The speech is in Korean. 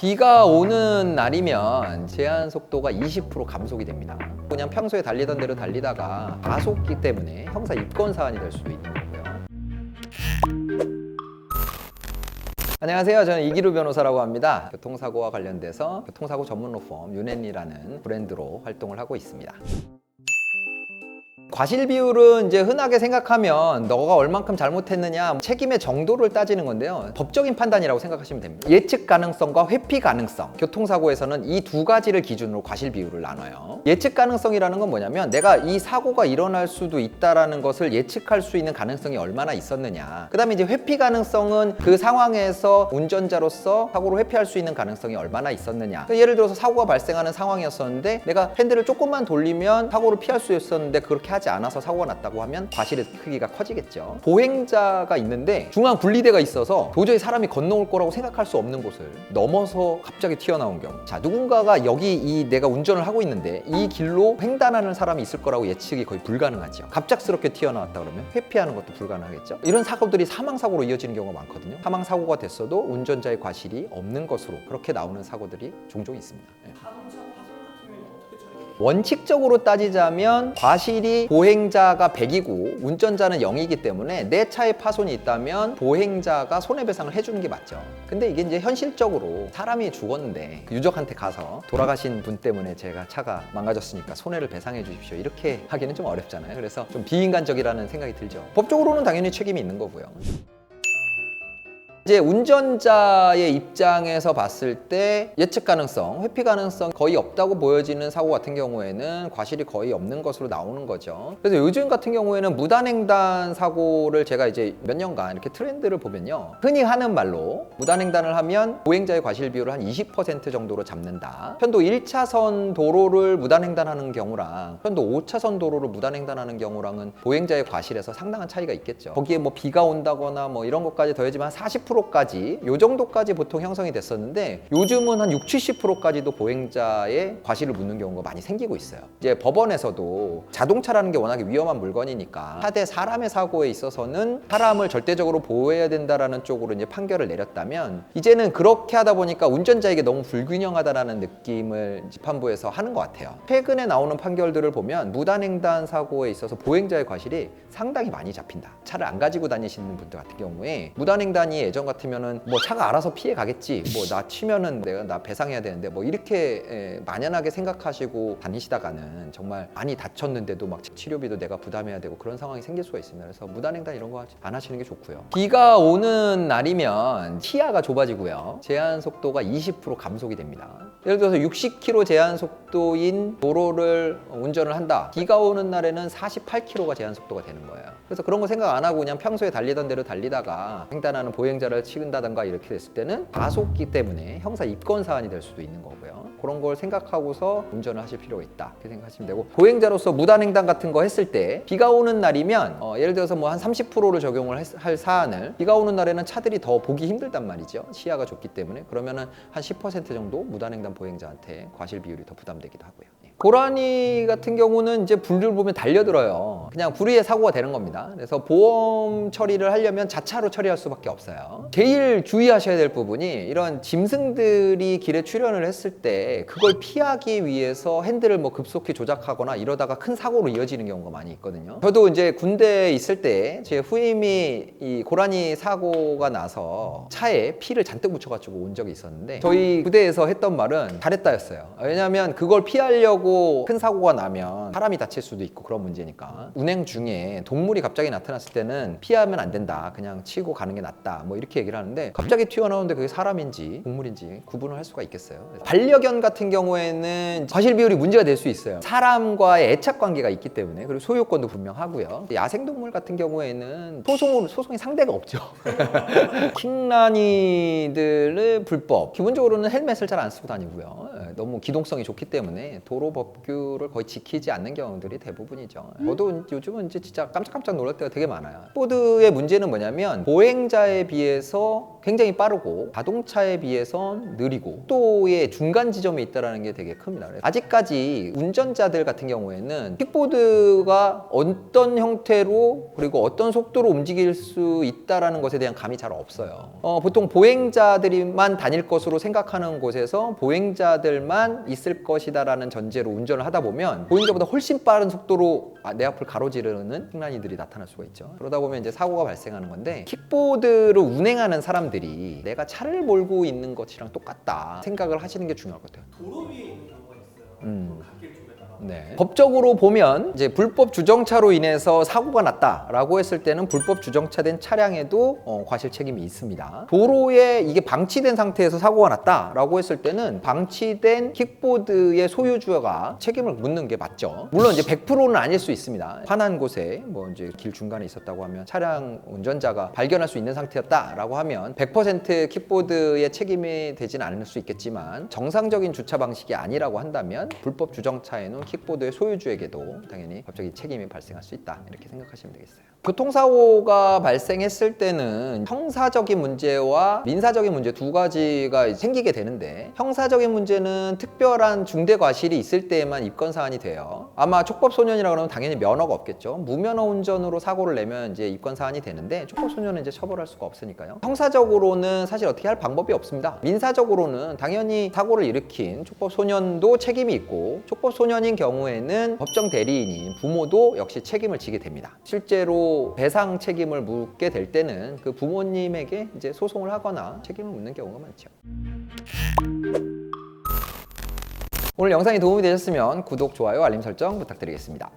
비가 오는 날이면 제한 속도가 20% 감속이 됩니다. 그냥 평소에 달리던 대로 달리다가 가속기 때문에 형사 입건 사안이 될 수도 있는 거고요. 안녕하세요. 저는 이기루 변호사라고 합니다. 교통사고와 관련돼서 교통사고 전문 로펌 유넨이라는 브랜드로 활동을 하고 있습니다. 과실 비율은 이제 흔하게 생각하면 너가 얼만큼 잘못했느냐 책임의 정도를 따지는 건데요. 법적인 판단이라고 생각하시면 됩니다. 예측 가능성과 회피 가능성. 교통사고에서는 이 두 가지를 기준으로 과실 비율을 나눠요. 예측 가능성이라는 건 뭐냐면 내가 이 사고가 일어날 수도 있다라는 것을 예측할 수 있는 가능성이 얼마나 있었느냐. 그다음에 이제 회피 가능성은 그 상황에서 운전자로서 사고를 회피할 수 있는 가능성이 얼마나 있었느냐. 그러니까 예를 들어서 사고가 발생하는 상황이었었는데 내가 핸들을 조금만 돌리면 사고를 피할 수 있었는데 그렇게 하지 않아서 사고가 났다고 하면 과실의 크기가 커지겠죠. 보행자가 있는데 중앙 분리대가 있어서 도저히 사람이 건너올 거라고 생각할 수 없는 곳을 넘어서 갑자기 튀어나온 경우. 자, 누군가가 여기 이 내가 운전을 하고 있는데 이 길로 횡단하는 사람이 있을 거라고 예측이 거의 불가능하죠. 갑작스럽게 튀어나왔다 그러면 회피하는 것도 불가능하겠죠. 이런 사고들이 사망 사고로 이어지는 경우가 많거든요. 사망 사고가 됐어도 운전자의 과실이 없는 것으로 그렇게 나오는 사고들이 종종 있습니다. 예. 원칙적으로 따지자면 과실이 보행자가 100이고 운전자는 0이기 때문에 내 차에 파손이 있다면 보행자가 손해배상을 해주는 게 맞죠. 근데 이게 이제 현실적으로 사람이 죽었는데 그 유족한테 가서 돌아가신 분 때문에 제가 차가 망가졌으니까 손해를 배상해 주십시오. 이렇게 하기는 좀 어렵잖아요. 그래서 좀 비인간적이라는 생각이 들죠. 법적으로는 당연히 책임이 있는 거고요. 이제 운전자의 입장에서 봤을 때 예측 가능성, 회피 가능성 거의 없다고 보여지는 사고 같은 경우에는 과실이 거의 없는 것으로 나오는 거죠. 그래서 요즘 같은 경우에는 무단횡단 사고를 제가 이제 몇 년간 이렇게 트렌드를 보면요. 흔히 하는 말로 무단횡단을 하면 보행자의 과실 비율을 한 20% 정도로 잡는다. 편도 1차선 도로를 무단횡단하는 경우랑 편도 5차선 도로를 무단횡단하는 경우랑은 보행자의 과실에서 상당한 차이가 있겠죠. 거기에 뭐 비가 온다거나 뭐 이런 것까지 더해지면 한40% 까지 요 정도까지 보통 형성이 됐었는데 요즘은 한 60, 70%까지도 보행자의 과실을 묻는 경우가 많이 생기고 있어요. 이제 법원에서도 자동차라는 게 워낙에 위험한 물건이니까 하대 사람의 사고에 있어서는 사람을 절대적으로 보호해야 된다라는 쪽으로 이제 판결을 내렸다면 이제는 그렇게 하다 보니까 운전자에게 너무 불균형하다라는 느낌을 재판부에서 하는 것 같아요. 최근에 나오는 판결들을 보면 무단횡단 사고에 있어서 보행자의 과실이 상당히 많이 잡힌다. 차를 안 가지고 다니시는 분들 같은 경우에 무단횡단이 예전 같으면은 뭐 차가 알아서 피해 가겠지. 뭐 나 치면은 내가 나 배상해야 되는데 뭐 이렇게 에, 만연하게 생각하시고 다니시다가는 정말 많이 다쳤는데도 막 치료비도 내가 부담해야 되고 그런 상황이 생길 수가 있습니다. 그래서 무단횡단 이런 거 안 하시는 게 좋고요. 비가 오는 날이면 시야가 좁아지고요. 제한 속도가 20% 감속이 됩니다. 예를 들어서 60km 제한 속도인 도로를 운전을 한다. 비가 오는 날에는 48km가 제한 속도가 되는 거예요. 그래서 그런 거 생각 안 하고 그냥 평소에 달리던 대로 달리다가 횡단하는 보행자를 치근다던가 이렇게 됐을 때는 가속기 때문에 형사 입건 사안이 될 수도 있는 거고요. 그런 걸 생각하고서 운전을 하실 필요가 있다. 이렇게 생각하시면 되고 보행자로서 무단횡단 같은 거 했을 때 비가 오는 날이면 어, 예를 들어서 뭐 한 30%를 적용을 했- 할 사안을 비가 오는 날에는 차들이 더 보기 힘들단 말이죠. 시야가 좁기 때문에 그러면은 한 10% 정도 무단횡단 보행자한테 과실 비율이 더 부담되기도 하고요. 예. 고라니 같은 경우는 이제 불을 보면 달려들어요. 그냥 불의의 사고가 되는 겁니다. 그래서 보험 처리를 하려면 자차로 처리할 수밖에 없어요. 제일 주의하셔야 될 부분이 이런 짐승들이 길에 출현을 했을 때 그걸 피하기 위해서 핸들을 뭐 급속히 조작하거나 이러다가 큰 사고로 이어지는 경우가 많이 있거든요. 저도 이제 군대에 있을 때 제 후임이 이 고라니 사고가 나서 차에 피를 잔뜩 묻혀가지고 온 적이 있었는데 저희 부대에서 했던 말은 잘했다였어요. 왜냐하면 그걸 피하려고 큰 사고가 나면 사람이 다칠 수도 있고 그런 문제니까 운행 중에 동물이 갑자기 나타났을 때는 피하면 안 된다. 그냥 치고 가는 게 낫다. 뭐 이렇게 얘기를 하는데 갑자기 튀어나오는데 그게 사람인지 동물인지 구분을 할 수가 있겠어요. 반려견 같은 경우에는 과실 비율이 문제가 될 수 있어요. 사람과의 애착 관계가 있기 때문에 그리고 소유권도 분명하고요. 야생동물 같은 경우에는 소송으로 소송이 상대가 없죠. 킹라니들을 불법. 기본적으로는 헬멧을 잘 안 쓰고 다니고요. 예, 너무 기동성이 좋기 때문에 도로 법규를 거의 지키지 않는 경우들이 대부분이죠. 저도 요즘은 이제 진짜 깜짝깜짝 놀랄 때가 되게 많아요. 킥보드의 문제는 뭐냐면 보행자에 비해서 굉장히 빠르고 자동차에 비해서 느리고 속도의 중간 지점에 있다는 게 되게 큽니다. 아직까지 운전자들 같은 경우에는 킥보드가 어떤 형태로 그리고 어떤 속도로 움직일 수 있다라는 것에 대한 감이 잘 없어요. 어, 보통 보행자들이만 다닐 것으로 생각하는 곳에서 보행자들만 있을 것이다라는 전제로 운전을 하다 보면 보행자보다 훨씬 빠른 속도로 아, 내 앞을 가로지르는 횡단이들이 나타날 수가 있죠. 그러다 보면 이제 사고가 발생하는 건데 킥보드를 운행하는 사람들 이 내가 차를 몰고 있는 것이랑 똑같다 생각을 하시는 게 중요할 것 같아요. 도로 위에 있는 경우가 있어요. 음. 갓길. 네. 법적으로 보면 이제 불법 주정차로 인해서 사고가 났다라고 했을 때는 불법 주정차된 차량에도 어, 과실 책임이 있습니다. 도로에 이게 방치된 상태에서 사고가 났다라고 했을 때는 방치된 킥보드의 소유주가 책임을 묻는 게 맞죠. 물론 이제 100%는 아닐 수 있습니다. 환한 곳에 뭐 이제 길 중간에 있었다고 하면 차량 운전자가 발견할 수 있는 상태였다라고 하면 100% 킥보드의 책임이 되진 않을 수 있겠지만 정상적인 주차 방식이 아니라고 한다면 불법 주정차에는 킥보드의 소유주에게도 당연히 법적인 책임이 발생할 수 있다 이렇게 생각하시면 되겠어요. 교통사고가 발생했을 때는 형사적인 문제와 민사적인 문제 두 가지가 생기게 되는데 형사적인 문제는 특별한 중대 과실이 있을 때에만 입건 사안이 돼요. 아마 촉법 소년이라 그러면 당연히 면허가 없겠죠. 무면허 운전으로 사고를 내면 이제 입건 사안이 되는데 촉법 소년은 이제 처벌할 수가 없으니까요. 형사적으로는 사실 어떻게 할 방법이 없습니다. 민사적으로는 당연히 사고를 일으킨 촉법 소년도 책임이 있고 촉법 소년인 경우에는 법정 대리인인 부모도 역시 책임을 지게 됩니다. 실제로 배상 책임을 묻게 될 때는 그 부모님에게 이제 소송을 하거나 책임을 묻는 경우가 많죠. 오늘 영상이 도움이 되셨으면 구독, 좋아요, 알림 설정 부탁드리겠습니다.